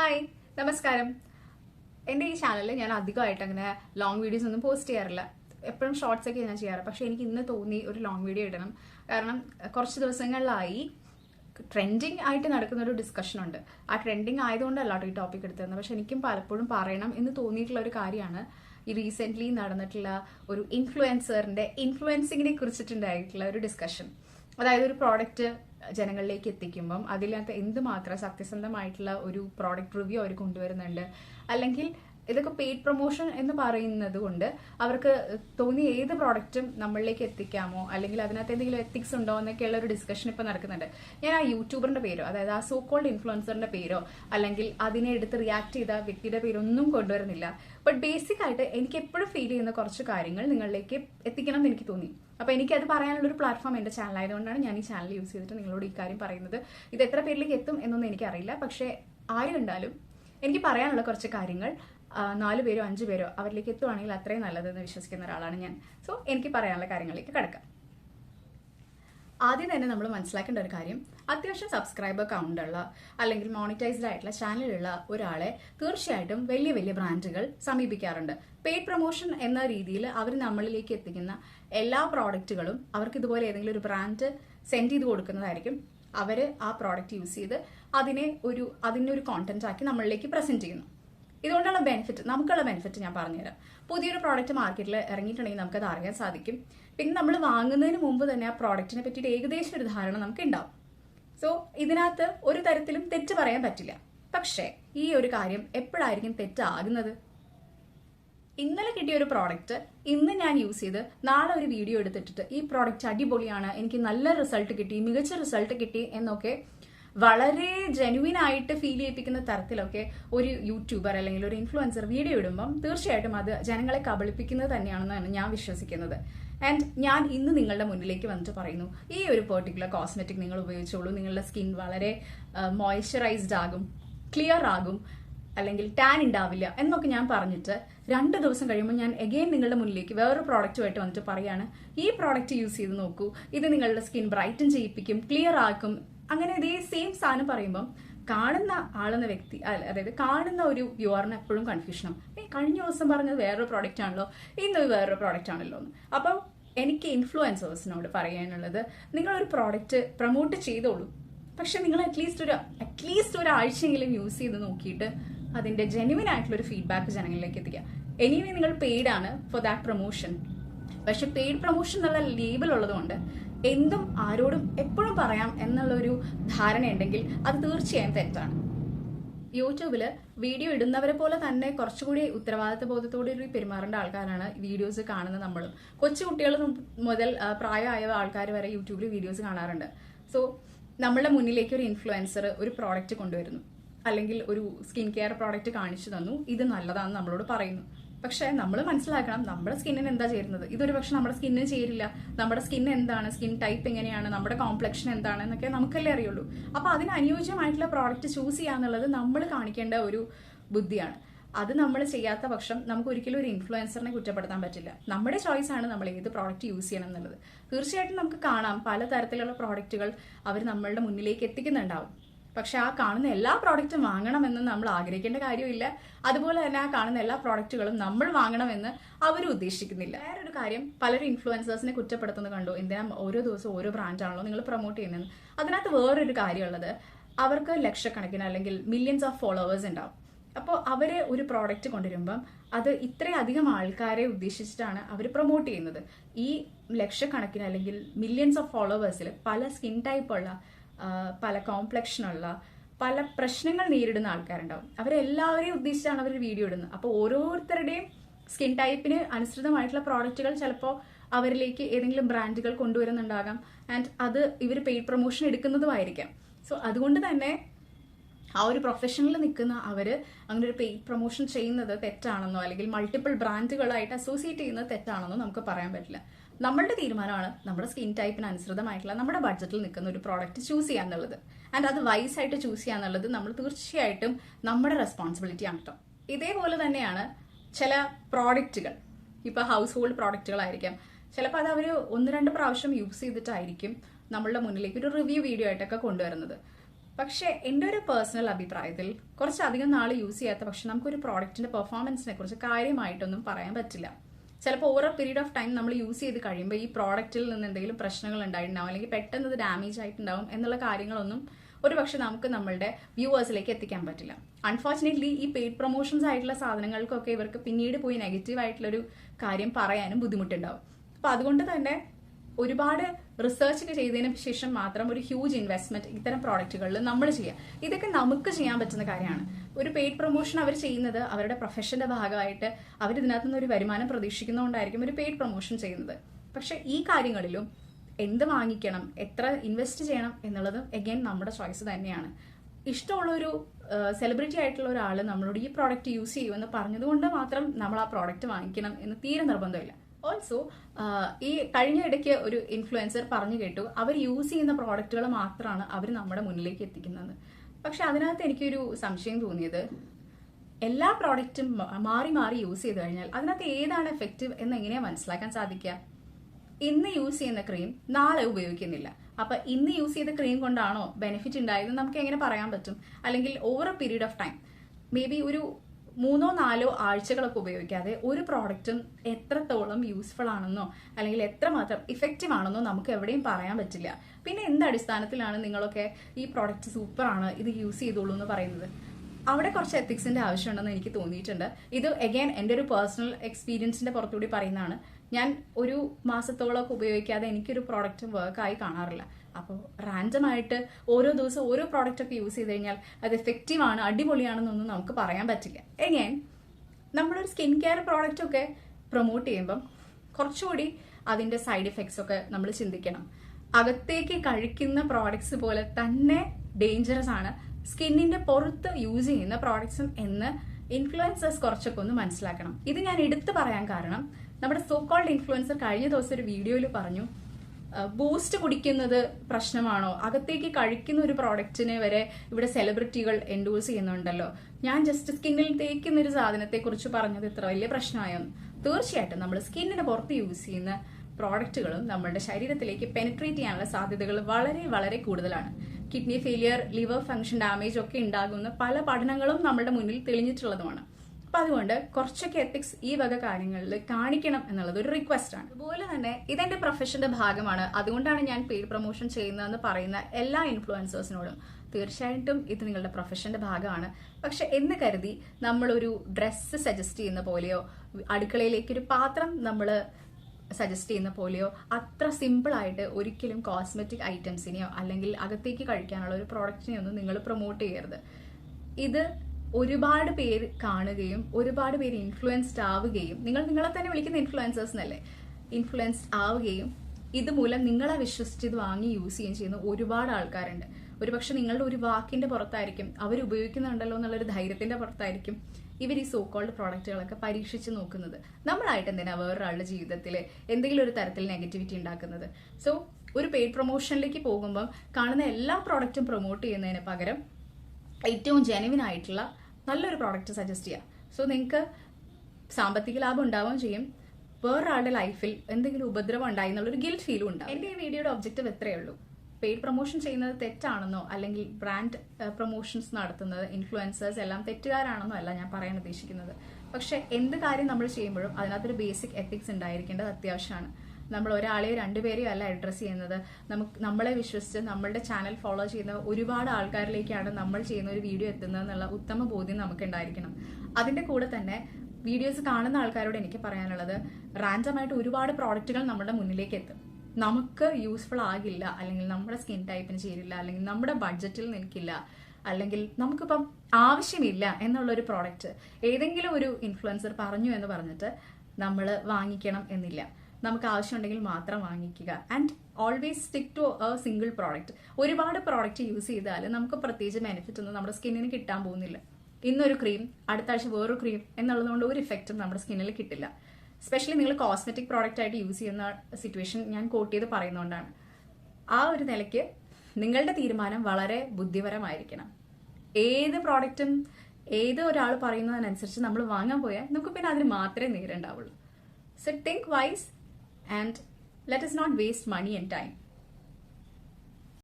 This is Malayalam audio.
ഹായ് നമസ്കാരം. എന്റെ ഈ ചാനലിൽ ഞാൻ അധികമായിട്ട് അങ്ങനെ ലോങ് വീഡിയോസ് ഒന്നും പോസ്റ്റ് ചെയ്യാറില്ല. എപ്പോഴും ഷോർട്സ് ഒക്കെ ഞാൻ ചെയ്യാറ്. പക്ഷേ എനിക്ക് ഇന്ന് തോന്നി ഒരു ലോങ് വീഡിയോ ഇടണം. കാരണം കുറച്ച് ദിവസങ്ങളിലായി ട്രെൻഡിങ് ആയിട്ട് നടക്കുന്ന ഒരു ഡിസ്കഷൻ ഉണ്ട്. ആ ട്രെൻഡിങ് ആയതുകൊണ്ടല്ല കേട്ടോ ഈ ടോപ്പിക് എടുത്തിരുന്നത് പക്ഷെ എനിക്കും പലപ്പോഴും പറയണം എന്ന് തോന്നിയിട്ടുള്ള ഒരു കാര്യമാണ്. ഈ റീസെന്റ്ലി നടന്നിട്ടുള്ള ഒരു ഇൻഫ്ലുവൻസറിന്റെ ഇൻഫ്ലുവൻസിങ്ങിനെ കുറിച്ചിട്ടുണ്ടായിട്ടുള്ള ഒരു ഡിസ്കഷൻ അതായത് ഒരു പ്രോഡക്റ്റ് ജനങ്ങളിലേക്ക് എത്തിക്കുമ്പം അതിനകത്ത് എന്തുമാത്രം സത്യസന്ധമായിട്ടുള്ള ഒരു പ്രോഡക്റ്റ് റിവ്യൂ അവർ കൊണ്ടുവരുന്നുണ്ട്. അല്ലെങ്കിൽ ഇതൊക്കെ പെയ്ഡ് പ്രൊമോഷൻ എന്ന് പറയുന്നത് കൊണ്ട് അവർക്ക് തോന്നിയ ഏത് പ്രോഡക്റ്റും നമ്മളിലേക്ക് എത്തിക്കാമോ? അല്ലെങ്കിൽ അതിനകത്ത് എന്തെങ്കിലും എത്തിക്സ് ഉണ്ടോ എന്നൊക്കെയുള്ള ഒരു ഡിസ്കഷൻ ഇപ്പൊ നടക്കുന്നുണ്ട്. ഞാൻ ആ യൂട്യൂബറിന്റെ പേരോ അതായത് ആ സോ കോൾഡ് ഇൻഫ്ലുവൻസറിന്റെ പേരോ അല്ലെങ്കിൽ അതിനെ എടുത്ത് റിയാക്ട് ചെയ്ത വ്യക്തിയുടെ പേരൊന്നും കൊണ്ടുവരുന്നില്ല. ബട്ട് ബേസിക് ആയിട്ട് എനിക്ക് എപ്പോഴും ഫീൽ ചെയ്യുന്ന കുറച്ച് കാര്യങ്ങൾ നിങ്ങളിലേക്ക് എത്തിക്കണം എന്ന് എനിക്ക് തോന്നി. അപ്പൊ എനിക്കത് പറയാനുള്ളൊരു പ്ലാറ്റ്ഫോം എന്റെ ചാനൽ ആയതുകൊണ്ടാണ് ഞാൻ ഈ ചാനൽ യൂസ് ചെയ്തിട്ട് നിങ്ങളോട് ഈ കാര്യം പറയുന്നത്. ഇത് എത്ര പേരിലേക്ക് എത്തും എന്നൊന്നും എനിക്കറിയില്ല. പക്ഷേ ആര് കണ്ടാലും എനിക്ക് പറയാനുള്ള കുറച്ച് കാര്യങ്ങൾ നാല് പേരോ അഞ്ച് പേരോ അവരിലേക്ക് എത്തുവാണെങ്കിൽ അത്രയും നല്ലതെന്ന് വിശ്വസിക്കുന്ന ഒരാളാണ് ഞാൻ. സോ എനിക്ക് പറയാനുള്ള കാര്യങ്ങളിലേക്ക് കിടക്കാം. ആദ്യം തന്നെ നമ്മൾ മനസ്സിലാക്കേണ്ട ഒരു കാര്യം അത്യാവശ്യം സബ്സ്ക്രൈബർ കൗണ്ട് ഉള്ള അല്ലെങ്കിൽ മോണിറ്റൈസ്ഡ് ആയിട്ടുള്ള ചാനലുള്ള ഒരാളെ തീർച്ചയായിട്ടും വലിയ വലിയ ബ്രാൻഡുകൾ സമീപിക്കാറുണ്ട്. പെയ്ഡ് പ്രൊമോഷൻ എന്ന രീതിയിൽ അവർ നമ്മളിലേക്ക് എത്തിക്കുന്ന എല്ലാ പ്രോഡക്റ്റുകളും അവർക്ക് ഇതുപോലെ ഏതെങ്കിലും ഒരു ബ്രാൻഡ് സെൻഡ് ചെയ്ത് കൊടുക്കുന്നതായിരിക്കും അവർ ആ പ്രോഡക്റ്റ് യൂസ് ചെയ്ത് അതിനെ ഒരു അതിനെ ഒരു കോണ്ടന്റ് ആക്കി നമ്മളിലേക്ക് പ്രസന്റ് ചെയ്യുന്നു. ഇതുകൊണ്ടുള്ള ബെനിഫിറ്റ് നമുക്കുള്ള ബെനിഫിറ്റ് ഞാൻ പറഞ്ഞുതരാം. പുതിയൊരു പ്രോഡക്റ്റ് മാർക്കറ്റിൽ ഇറങ്ങിയിട്ടുണ്ടെങ്കിൽ നമുക്കത് അറിയാൻ സാധിക്കും. പിന്നെ നമ്മൾ വാങ്ങുന്നതിന് മുമ്പ് തന്നെ ആ പ്രോഡക്റ്റിനെ പറ്റിയിട്ട് ഏകദേശം ഒരു ധാരണ നമുക്ക് ഉണ്ടാവും. സോ ഇതിനകത്ത് ഒരു തരത്തിലും തെറ്റ് പറയാൻ പറ്റില്ല. പക്ഷേ ഈ ഒരു കാര്യം എപ്പോഴായിരിക്കും തെറ്റാകുന്നത്? ഇന്നലെ കിട്ടിയ ഒരു പ്രോഡക്റ്റ് ഇന്ന് ഞാൻ യൂസ് ചെയ്ത് നാളെ ഒരു വീഡിയോ എടുത്തിട്ടിട്ട് ഈ പ്രോഡക്റ്റ് അടിപൊളിയാണ് എനിക്ക് നല്ല റിസൾട്ട് കിട്ടി മികച്ച റിസൾട്ട് കിട്ടി എന്നൊക്കെ വളരെ ജെനുവിൻ ആയിട്ട് ഫീൽ ചെയ്യിപ്പിക്കുന്ന തരത്തിലൊക്കെ ഒരു യൂട്യൂബർ അല്ലെങ്കിൽ ഒരു ഇൻഫ്ലുവൻസർ വീഡിയോ ഇടുമ്പം തീർച്ചയായിട്ടും അത് ജനങ്ങളെ കബളിപ്പിക്കുന്നത് തന്നെയാണെന്നാണ് ഞാൻ വിശ്വസിക്കുന്നത്. ആൻഡ് ഞാൻ ഇന്ന് നിങ്ങളുടെ മുന്നിലേക്ക് വന്നിട്ട് പറയുന്നു ഈ ഒരു പെർട്ടിക്കുലർ കോസ്മെറ്റിക് നിങ്ങൾ ഉപയോഗിച്ചോളൂ. നിങ്ങളുടെ സ്കിൻ വളരെ മോയ്സ്ചറൈസ്ഡ് ആകും ക്ലിയർ ആകും അല്ലെങ്കിൽ ടാൻ ഉണ്ടാവില്ല എന്നൊക്കെ ഞാൻ പറഞ്ഞിട്ട് രണ്ട് ദിവസം കഴിയുമ്പോൾ ഞാൻ എഗെയിൻ നിങ്ങളുടെ മുന്നിലേക്ക് വേറൊരു പ്രോഡക്റ്റുമായിട്ട് വന്നിട്ട് പറയാണ് ഈ പ്രോഡക്റ്റ് യൂസ് ചെയ്ത് നോക്കൂ. ഇത് നിങ്ങളുടെ സ്കിൻ ബ്രൈറ്റൻ ചെയ്യിപ്പിക്കും ക്ലിയർ ആക്കും. അങ്ങനെ ഇതേ സെയിം സാധനം പറയുമ്പം കാണുന്ന ആളെന്ന വ്യക്തി അതായത് കാണുന്ന ഒരു വ്യൂവറിന് എപ്പോഴും കൺഫ്യൂഷനും ഏ കഴിഞ്ഞ ദിവസം പറഞ്ഞത് വേറൊരു പ്രോഡക്റ്റ് ആണല്ലോ ഇന്ന് വേറൊരു പ്രോഡക്റ്റ് ആണല്ലോ എന്ന്. അപ്പം എനിക്ക് ഇൻഫ്ലുവൻസേഴ്സിനോട് പറയാനുള്ളത് നിങ്ങളൊരു പ്രോഡക്റ്റ് പ്രൊമോട്ട് ചെയ്തോളൂ. പക്ഷെ നിങ്ങൾ അറ്റ്ലീസ്റ്റ് ഒരു അറ്റ്ലീസ്റ്റ് ഒരാഴ്ചയെങ്കിലും യൂസ് ചെയ്ത് നോക്കിയിട്ട് അതിന്റെ ജെനുവിൻ ആയിട്ടുള്ള ഒരു ഫീഡ്ബാക്ക് ജനങ്ങളിലേക്ക് എത്തിക്കുക. എനിവേ നിങ്ങൾ പെയ്ഡ് ആണ് ഫോർ ദാറ്റ് പ്രൊമോഷൻ പക്ഷെ പെയ്ഡ് പ്രൊമോഷൻ എന്നുള്ള ലേബൽ ഉള്ളതുകൊണ്ട് എന്തും ആരോടും എപ്പോഴും പറയാം എന്നുള്ള ഒരു ധാരണ ഉണ്ടെങ്കിൽ അത് തീർച്ചയായും തെറ്റാണ്. യൂട്യൂബിൽ വീഡിയോ ഇടുന്നവരെ പോലെ തന്നെ കുറച്ചുകൂടി ഉത്തരവാദിത്ത ബോധത്തോടെ ഒരു പെരുമാറേണ്ട ആൾക്കാരാണ് വീഡിയോസ് കാണുന്ന നമ്മളും. കൊച്ചു കുട്ടികൾ മുതൽ പ്രായമായ ആൾക്കാർ വരെ യൂട്യൂബിൽ വീഡിയോസ് കാണാറുണ്ട്. സോ നമ്മളുടെ മുന്നിലേക്ക് ഒരു ഇൻഫ്ലുവൻസർ ഒരു പ്രോഡക്റ്റ് കൊണ്ടുവരുന്നു. അല്ലെങ്കിൽ ഒരു സ്കിൻ കെയർ പ്രോഡക്റ്റ് കാണിച്ചു തന്നു. ഇത് നല്ലതാണെന്ന് നമ്മളോട് പറയുന്നു. പക്ഷെ നമ്മൾ മനസ്സിലാക്കണം നമ്മുടെ സ്കിന്നിന് എന്താ ചേരുന്നത്? ഇതൊരു പക്ഷെ നമ്മുടെ സ്കിന്നിന് ചേരില്ല. നമ്മുടെ സ്കിൻ എന്താണ്? സ്കിൻ ടൈപ്പ് എങ്ങനെയാണ്? നമ്മുടെ കോംപ്ലക്ഷൻ എന്താണ്? എന്നൊക്കെ നമുക്കല്ലേ അറിയുള്ളൂ. അപ്പൊ അതിന് അനുയോജ്യമായിട്ടുള്ള പ്രോഡക്റ്റ് ചൂസ് ചെയ്യാന്നുള്ളത് നമ്മൾ കാണിക്കേണ്ട ഒരു ബുദ്ധിയാണ്. അത് നമ്മൾ ചെയ്യാത്ത പക്ഷം നമുക്ക് ഒരിക്കലും ഒരു ഇൻഫ്ലുവൻസറിനെ കുറ്റപ്പെടുത്താൻ പറ്റില്ല. നമ്മുടെ ചോയ്സ് ആണ് നമ്മൾ ഏത് പ്രോഡക്റ്റ് യൂസ് ചെയ്യണം എന്നുള്ളത്. തീർച്ചയായിട്ടും നമുക്ക് കാണാം പല തരത്തിലുള്ള പ്രോഡക്റ്റുകൾ അവർ നമ്മളുടെ മുന്നിലേക്ക് എത്തിക്കുന്നുണ്ടാവും. പക്ഷെ ആ കാണുന്ന എല്ലാ പ്രോഡക്റ്റും വാങ്ങണമെന്ന് നമ്മൾ ആഗ്രഹിക്കേണ്ട കാര്യമില്ല. അതുപോലെ തന്നെ ആ കാണുന്ന എല്ലാ പ്രോഡക്റ്റുകളും നമ്മൾ വാങ്ങണമെന്ന് അവരും ഉദ്ദേശിക്കുന്നില്ല. വേറൊരു കാര്യം പലരും ഇൻഫ്ലുവൻസേഴ്സിനെ കുറ്റപ്പെടുത്തുന്നത് കണ്ടു. എന്തിനാ ഓരോ ദിവസം ഓരോ ബ്രാൻഡാണല്ലോ നിങ്ങൾ പ്രൊമോട്ട് ചെയ്യുന്നത് അതിനകത്ത് വേറൊരു കാര്യമുള്ളത് അവർക്ക് ലക്ഷക്കണക്കിന് അല്ലെങ്കിൽ മില്യൺസ് ഓഫ് ഫോളോവേഴ്സ് ഉണ്ടാവും. അപ്പോൾ അവർ ഒരു പ്രോഡക്റ്റ് കൊണ്ടുവരുമ്പം അത് ഇത്രയധികം ആൾക്കാരെ ഉദ്ദേശിച്ചിട്ടാണ് അവർ പ്രൊമോട്ട് ചെയ്യുന്നത്. ഈ ലക്ഷക്കണക്കിന് അല്ലെങ്കിൽ മില്യൺസ് ഓഫ് ഫോളോവേഴ്സിൽ പല സ്കിൻ ടൈപ്പ് ഉള്ള ആ, പല കോംപ്ലക്ഷനുള്ള പല പ്രശ്നങ്ങൾ നേരിടുന്ന ആൾക്കാരുണ്ടാവും. അവരെല്ലാവരെയും ഉദ്ദേശിച്ചാണ് അവർ വീഡിയോ ഇടുന്നത്. അപ്പോൾ ഓരോരുത്തരുടെയും സ്കിൻ ടൈപ്പിന് അനുസൃതമായിട്ടുള്ള പ്രോഡക്റ്റുകൾ ചിലപ്പോൾ അവരിലേക്ക് ഏതെങ്കിലും ബ്രാൻഡുകൾ കൊണ്ടുവരുന്നുണ്ടാകാം. ആൻഡ് അത് ഇവർ പെയ്ഡ് പ്രൊമോഷൻ എടുക്കുന്നതുമായിരിക്കാം. സോ അതുകൊണ്ട് തന്നെ ആ ഒരു പ്രൊഫഷനിൽ നിൽക്കുന്ന അവർ അങ്ങനെ ഒരു പെയ്ഡ് പ്രൊമോഷൻ ചെയ്യുന്നത് തെറ്റാണെന്നോ അല്ലെങ്കിൽ മൾട്ടിപ്പിൾ ബ്രാൻഡുകളായിട്ട് അസോസിയേറ്റ് ചെയ്യുന്നത് തെറ്റാണെന്നോ നമുക്ക് പറയാൻ പറ്റില്ല. നമ്മളുടെ തീരുമാനമാണ് നമ്മുടെ സ്കിൻ ടൈപ്പിന് അനുസൃതമായിട്ടുള്ള നമ്മുടെ ബഡ്ജറ്റിൽ നിൽക്കുന്ന ഒരു പ്രോഡക്റ്റ് ചൂസ് ചെയ്യാന്നുള്ളത് ആൻഡ് അത് വൈസ് ആയിട്ട് ചൂസ് ചെയ്യാന്നുള്ളത് നമ്മൾ തീർച്ചയായിട്ടും നമ്മുടെ റെസ്പോൺസിബിലിറ്റി ആണ് കേട്ടോ ഇതേപോലെ തന്നെയാണ് ചില പ്രോഡക്റ്റുകൾ ഇപ്പോൾ ഹൗസ് ഹോൾഡ് പ്രോഡക്റ്റുകളായിരിക്കാം ചിലപ്പോൾ അത് അവർ ഒന്ന് രണ്ട് പ്രാവശ്യം യൂസ് ചെയ്തിട്ടായിരിക്കും നമ്മളുടെ മുന്നിലേക്ക് ഒരു റിവ്യൂ വീഡിയോ ആയിട്ടൊക്കെ കൊണ്ടുവരുന്നത്. പക്ഷേ എന്റെ ഒരു പേഴ്സണൽ അഭിപ്രായത്തിൽ കുറച്ചധികം നാൾ യൂസ് ചെയ്യാത്ത പക്ഷെ നമുക്കൊരു പ്രോഡക്റ്റിന്റെ പെർഫോമൻസിനെ കുറിച്ച് കാര്യമായിട്ടൊന്നും പറയാൻ പറ്റില്ല. ചിലപ്പോൾ ഓവർ പീരീഡ് ഓഫ് ടൈം നമ്മൾ യൂസ് ചെയ്ത് കഴിയുമ്പോൾ ഈ പ്രോഡക്റ്റിൽ നിന്ന് എന്തെങ്കിലും പ്രശ്നങ്ങൾ ഉണ്ടായിട്ടുണ്ടാവും അല്ലെങ്കിൽ പെട്ടെന്ന് ഇത് ഡാമേജ് ആയിട്ടുണ്ടാവും എന്നുള്ള കാര്യങ്ങളൊന്നും ഒരു പക്ഷെ നമുക്ക് നമ്മളുടെ വ്യൂവേഴ്സിലേക്ക് എത്തിക്കാൻ പറ്റില്ല. അൺഫോർച്ചുനേറ്റ്ലി ഈ പെയ്ഡ് പ്രൊമോഷൻസ് ആയിട്ടുള്ള സാധനങ്ങൾക്കൊക്കെ ഇവർക്ക് പിന്നീട് പോയി നെഗറ്റീവ് ആയിട്ടുള്ളൊരു കാര്യം പറയാനും ബുദ്ധിമുട്ടുണ്ടാവും. അപ്പൊ അതുകൊണ്ട് തന്നെ ഒരുപാട് റിസർച്ച് ചെയ്തതിന് ശേഷം മാത്രം ഒരു ഹ്യൂജ് ഇൻവെസ്റ്റ്മെന്റ് ഇത്തരം പ്രോഡക്റ്റുകളിൽ നമ്മൾ ചെയ്യുക ഇതൊക്കെ നമുക്ക് ചെയ്യാൻ പറ്റുന്ന കാര്യമാണ്. ഒരു പെയ്ഡ് പ്രൊമോഷൻ അവർ ചെയ്യുന്നത് അവരുടെ പ്രൊഫഷന്റെ ഭാഗമായിട്ട് അവർ ഇതിനകത്ത് നിന്ന് ഒരു വരുമാനം പ്രതീക്ഷിക്കുന്നതുകൊണ്ടായിരിക്കും ഒരു പെയ്ഡ് പ്രൊമോഷൻ ചെയ്യുന്നത്. പക്ഷെ ഈ കാര്യങ്ങളിലും എന്ത് വാങ്ങിക്കണം എത്ര ഇൻവെസ്റ്റ് ചെയ്യണം എന്നുള്ളത് എഗെയിൻ നമ്മുടെ ചോയ്സ് തന്നെയാണ്. ഇഷ്ടമുള്ള ഒരു സെലിബ്രിറ്റി ആയിട്ടുള്ള ഒരാൾ നമ്മളോട് ഈ പ്രോഡക്റ്റ് യൂസ് ചെയ്യുമെന്ന് പറഞ്ഞതുകൊണ്ട് മാത്രം നമ്മൾ ആ പ്രോഡക്റ്റ് വാങ്ങിക്കണം എന്ന് തീരെ നിർബന്ധമില്ല. ഓൾസോ ഈ കഴിഞ്ഞ ഇടയ്ക്ക് ഒരു ഇൻഫ്ലുവൻസർ പറഞ്ഞു കേട്ടു അവർ യൂസ് ചെയ്യുന്ന പ്രോഡക്റ്റുകൾ മാത്രമാണ് അവർ നമ്മുടെ മുന്നിലേക്ക് എത്തിക്കുന്നത്. പക്ഷെ അതിനകത്ത് എനിക്കൊരു സംശയം തോന്നിയത്. എല്ലാ പ്രോഡക്റ്റും മാറി മാറി യൂസ് ചെയ്ത് കഴിഞ്ഞാൽ അതിനകത്ത് ഏതാണ് എഫക്റ്റീവ് എന്ന് എങ്ങനെയാണ് മനസ്സിലാക്കാൻ സാധിക്കുക? ഇന്ന് യൂസ് ചെയ്യുന്ന ക്രീം നാളെ ഉപയോഗിക്കുന്നില്ല. അപ്പൊ ഇന്ന് യൂസ് ചെയ്ത ക്രീം കൊണ്ടാണോ ബെനിഫിറ്റ് ഉണ്ടായത്? നമുക്ക് എങ്ങനെ പറയാൻ പറ്റും? അല്ലെങ്കിൽ over a period of time maybe ഒരു മൂന്നോ നാലോ ആഴ്ചകളൊക്കെ ഉപയോഗിക്കാതെ ഒരു പ്രോഡക്റ്റും എത്രത്തോളം യൂസ്ഫുൾ ആണെന്നോ അല്ലെങ്കിൽ എത്രമാത്രം ഇഫക്റ്റീവ് ആണെന്നോ നമുക്ക് എവിടെയും പറയാൻ പറ്റില്ല. പിന്നെ എന്ത് അടിസ്ഥാനത്തിലാണ് നിങ്ങളൊക്കെ ഈ പ്രോഡക്റ്റ് സൂപ്പർ ആണ് ഇത് യൂസ് ചെയ്തോളൂ എന്ന് പറയുന്നത്? അവിടെ കുറച്ച് എത്തിക്സിന്റെ ആവശ്യമുണ്ടെന്ന് എനിക്ക് തോന്നിയിട്ടുണ്ട്. ഇത് എഗെയിൻ എന്റെ ഒരു പേഴ്സണൽ എക്സ്പീരിയൻസിന്റെ പുറത്തുകൂടി പറയുന്നതാണ്. ഞാൻ ഒരു മാസത്തോളമൊക്കെ ഉപയോഗിക്കാതെ എനിക്കൊരു പ്രോഡക്റ്റ് വർക്കായി കാണാറില്ല. അപ്പോൾ റാൻഡമായിട്ട് ഓരോ ദിവസം ഓരോ പ്രോഡക്റ്റ് ഒക്കെ യൂസ് ചെയ്ത് കഴിഞ്ഞാൽ അത് എഫക്റ്റീവ് ആണ് അടിപൊളിയാണെന്നൊന്നും നമുക്ക് പറയാൻ പറ്റില്ല. എങ്ങനെ നമ്മളൊരു സ്കിൻ കെയർ പ്രോഡക്റ്റ് ഒക്കെ പ്രൊമോട്ട് ചെയ്യുമ്പം കുറച്ചുകൂടി അതിന്റെ സൈഡ് എഫക്ട്സ് ഒക്കെ നമ്മൾ ചിന്തിക്കണം. അകത്തേക്ക് കഴിക്കുന്ന പ്രോഡക്ട്സ് പോലെ തന്നെ ഡേഞ്ചറസ് ആണ്. സ്കിന്നിന്റെ പുറത്ത് യൂസ് ചെയ്യുന്ന പ്രോഡക്ട്സും എന്ന് ഇൻഫ്ലുവൻസേഴ്സ് കുറച്ചൊക്കെ ഒന്ന് മനസ്സിലാക്കണം. ഇത് ഞാൻ എടുത്തു പറയാൻ കാരണം നമ്മുടെ സോ കോൾഡ് ഇൻഫ്ലുവൻസർ കഴിഞ്ഞ ദിവസം ഒരു വീഡിയോയിൽ പറഞ്ഞു ബൂസ്റ്റ് കുടിക്കുന്നത് പ്രശ്നമാണോ? അകത്തേക്ക് കഴിക്കുന്ന ഒരു പ്രോഡക്റ്റിനെ വരെ ഇവിടെ സെലിബ്രിറ്റികൾ എൻഡോഴ്സ് ചെയ്യുന്നുണ്ടല്ലോ. ഞാൻ ജസ്റ്റ് സ്കിന്നിൽ തേക്കുന്ന ഒരു സാധനത്തെ കുറിച്ച് പറഞ്ഞത് ഇത്ര വലിയ പ്രശ്നമായോ? തീർച്ചയായിട്ടും നമ്മൾ സ്കിന്നിന് പുറത്ത് യൂസ് ചെയ്യുന്ന പ്രോഡക്റ്റുകളും നമ്മുടെ ശരീരത്തിലേക്ക് പെനിട്രേറ്റ് ചെയ്യാനുള്ള സാധ്യതകൾ വളരെ വളരെ കൂടുതലാണ്. Kidney failure liver function damage ഒക്കെ ഉണ്ടാകുന്ന പല പഠനങ്ങളും നമ്മുടെ മുന്നിൽ തെളിഞ്ഞിട്ടുള്ളതുമാണ്. അപ്പൊ അതുകൊണ്ട് കുറച്ചൊക്കെ എത്തിക്സ് ഈ വക കാര്യങ്ങളിൽ കാണിക്കണം എന്നുള്ളത് ഒരു റിക്വസ്റ്റ് ആണ്. അതുപോലെ തന്നെ ഇതെന്റെ പ്രൊഫഷന്റെ ഭാഗമാണ്. അതുകൊണ്ടാണ് ഞാൻ പെയ്ഡ് പ്രൊമോഷൻ ചെയ്യുന്നതെന്ന് പറയുന്ന എല്ലാ ഇൻഫ്ലുവൻസേഴ്സിനോടും തീർച്ചയായിട്ടും ഇത് നിങ്ങളുടെ പ്രൊഫഷന്റെ ഭാഗമാണ്. പക്ഷെ എന്ന് കരുതി നമ്മളൊരു ഡ്രസ്സ് സജസ്റ്റ് ചെയ്യുന്ന പോലെയോ അടുക്കളയിലേക്ക് ഒരു പാത്രം നമ്മൾ സജസ്റ്റ് ചെയ്യുന്ന പോലെയോ അത്ര സിമ്പിളായിട്ട് ഒരിക്കലും കോസ്മെറ്റിക് ഐറ്റംസിനെയോ അല്ലെങ്കിൽ അകത്തേക്ക് കഴിക്കാനുള്ള ഒരു പ്രോഡക്റ്റിനെയോ ഒന്നും നിങ്ങൾ പ്രൊമോട്ട് ചെയ്യരുത്. ഇത് ഒരുപാട് പേര് കാണുകയും ഒരുപാട് പേര് ഇൻഫ്ലുവൻസ്ഡ് ആവുകയും നിങ്ങൾ നിങ്ങളെ തന്നെ വിളിക്കുന്ന ഇൻഫ്ലുവൻസേഴ്സ് എന്നല്ലേ ഇൻഫ്ലുവൻസ്ഡ് ആവുകയും ഇതുമൂലം നിങ്ങളെ വിശ്വസിച്ച് ഇത് വാങ്ങി യൂസ് ചെയ്യുകയും ചെയ്യുന്ന ഒരുപാട് ആൾക്കാരുണ്ട്. ഒരുപക്ഷെ നിങ്ങളുടെ ഒരു വാക്കിന്റെ പുറത്തായിരിക്കും അവർ ഉപയോഗിക്കുന്നുണ്ടല്ലോ എന്നുള്ളൊരു ധൈര്യത്തിന്റെ പുറത്തായിരിക്കും ഇവർ ഈ സോ കോൾഡ് പ്രോഡക്റ്റുകളൊക്കെ പരീക്ഷിച്ച് നോക്കുന്നത്. നമ്മളായിട്ട് എന്തിനാ വേറൊരാളുടെ ജീവിതത്തിൽ എന്തെങ്കിലും ഒരു തരത്തിൽ നെഗറ്റിവിറ്റി ഉണ്ടാക്കുന്നത്? സോ ഒരു പെയ്ഡ് പ്രൊമോഷനിലേക്ക് പോകുമ്പം കാണുന്ന എല്ലാ പ്രോഡക്റ്റും പ്രൊമോട്ട് ചെയ്യുന്നതിന് പകരം ഏറ്റവും ജെനുവിൻ ആയിട്ടുള്ള നല്ലൊരു പ്രോഡക്റ്റ് സജസ്റ്റ് ചെയ്യാം. സോ നിങ്ങൾക്ക് സാമ്പത്തിക ലാഭം ഉണ്ടാവുകയും ചെയ്യും. വേറൊരാളുടെ ലൈഫിൽ എന്തെങ്കിലും ഉപദ്രവം ഉണ്ടായി എന്നുള്ളൊരു ഗിൽറ്റ് ഫീലും ഉണ്ടാവും. എന്റെ ഈ വീഡിയോയുടെ ഒബ്ജക്റ്റീവ് എത്രയേ ഉള്ളൂ. പെയ്ഡ് പ്രൊമോഷൻ ചെയ്യുന്നത് തെറ്റാണെന്നോ അല്ലെങ്കിൽ ബ്രാൻഡ് പ്രൊമോഷൻസ് നടത്തുന്നത് ഇൻഫ്ലുവൻസേഴ്സ് എല്ലാം തെറ്റുകാരാണെന്നോ അല്ല ഞാൻ പറയാൻ ഉദ്ദേശിക്കുന്നത്. പക്ഷെ എന്ത് കാര്യം നമ്മൾ ചെയ്യുമ്പോഴും അതിനകത്തൊരു ബേസിക് എത്തിക്സ് ഉണ്ടായിരിക്കേണ്ടത് അത്യാവശ്യമാണ്. നമ്മൾ ഒരാളെയോ രണ്ടുപേരെയോ അല്ല അഡ്രസ്സ് ചെയ്യുന്നത്. നമുക്ക് നമ്മളെ വിശ്വസിച്ച് നമ്മളുടെ ചാനൽ ഫോളോ ചെയ്യുന്ന ഒരുപാട് ആൾക്കാരിലേക്കാണ് നമ്മൾ ചെയ്യുന്ന ഒരു വീഡിയോ എത്തുന്നത് എന്നുള്ള ഉത്തമ ബോധ്യം നമുക്ക് ഉണ്ടായിരിക്കണം അതിന്റെ കൂടെ തന്നെ വീഡിയോസ് കാണുന്ന ആൾക്കാരോട് എനിക്ക് പറയാനുള്ളത് റാൻഡമായിട്ട് ഒരുപാട് പ്രോഡക്റ്റുകൾ നമ്മുടെ മുന്നിലേക്ക് എത്തും. നമുക്ക് യൂസ്ഫുൾ ആകില്ല അല്ലെങ്കിൽ നമ്മുടെ സ്കിൻ ടൈപ്പിന് ചേരില്ല അല്ലെങ്കിൽ നമ്മുടെ ബഡ്ജറ്റിൽ നിൽക്കില്ല അല്ലെങ്കിൽ നമുക്കിപ്പം ആവശ്യമില്ല എന്നുള്ള ഒരു പ്രോഡക്റ്റ് ഏതെങ്കിലും ഒരു ഇൻഫ്ലുവൻസർ പറഞ്ഞു എന്ന് പറഞ്ഞിട്ട് നമ്മൾ വാങ്ങിക്കണം എന്നില്ല. നമുക്ക് ആവശ്യമുണ്ടെങ്കിൽ മാത്രം വാങ്ങിക്കുക. And always stick to a single product ഒരുപാട് പ്രോഡക്റ്റ് യൂസ് ചെയ്താൽ നമുക്ക് പ്രത്യേകിച്ച് ബെനിഫിറ്റ് ഒന്നും നമ്മുടെ സ്കിന്നിന് കിട്ടാൻ പോകുന്നില്ല. ഇന്നൊരു ക്രീം അടുത്ത ആഴ്ച വേറൊരു ക്രീം എന്നുള്ളതുകൊണ്ട് ഒരു ഇഫക്റ്റും നമ്മുടെ സ്കിന്നിൽ കിട്ടില്ല. സ്പെഷ്യലി നിങ്ങൾ കോസ്മെറ്റിക് പ്രോഡക്റ്റ് ആയിട്ട് യൂസ് ചെയ്യുന്ന സിറ്റുവേഷൻ ഞാൻ കോട്ട് ചെയ്ത് പറയുന്നതുകൊണ്ടാണ് ആ ഒരു നിലയ്ക്ക് നിങ്ങളുടെ തീരുമാനം വളരെ ബുദ്ധിപരമായിരിക്കണം. ഏത് പ്രോഡക്റ്റും ഏത് ഒരാൾ പറയുന്നതിനനുസരിച്ച് നമ്മൾ വാങ്ങാൻ പോയാൽ നമുക്ക് പിന്നെ അതിന് മാത്രമേ നേരണ്ടാവുള്ളൂ so think wise and let us not waste money and time.